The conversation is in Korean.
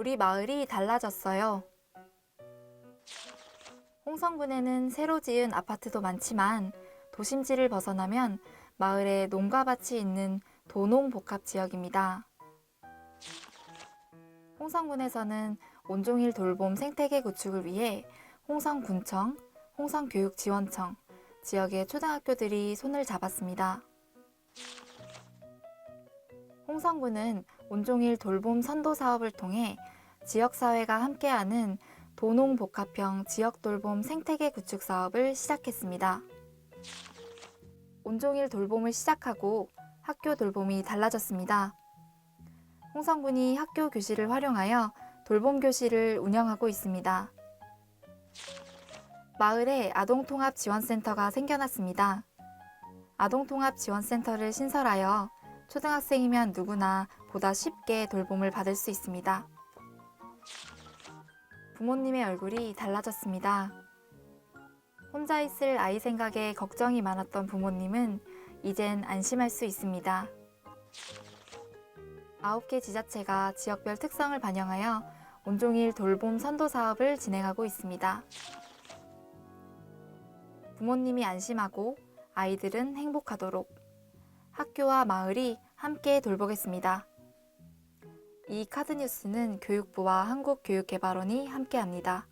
우리 마을이 달라졌어요. 홍성군에는 새로 지은 아파트도 많지만 도심지를 벗어나면 마을에 농가밭이 있는 도농복합 지역입니다. 홍성군에서는 온종일 돌봄 생태계 구축을 위해 홍성군청, 홍성교육지원청, 지역의 초등학교들이 손을 잡았습니다. 홍성군은 온종일 돌봄 선도 사업을 통해 지역사회가 함께하는 도농복합형 지역돌봄 생태계 구축 사업을 시작했습니다. 온종일 돌봄을 시작하고 학교 돌봄이 달라졌습니다. 홍성군이 학교 교실을 활용하여 돌봄 교실을 운영하고 있습니다. 마을에 아동통합지원센터가 생겨났습니다. 아동통합지원센터를 신설하여 초등학생이면 누구나 보다 쉽게 돌봄을 받을 수 있습니다. 부모님의 얼굴이 달라졌습니다. 혼자 있을 아이 생각에 걱정이 많았던 부모님은 이젠 안심할 수 있습니다. 아홉 개 지자체가 지역별 특성을 반영하여 온종일 돌봄 선도 사업을 진행하고 있습니다. 부모님이 안심하고 아이들은 행복하도록 학교와 마을이 함께 돌보겠습니다. 이 카드 뉴스는 교육부와 한국교육개발원이 함께합니다.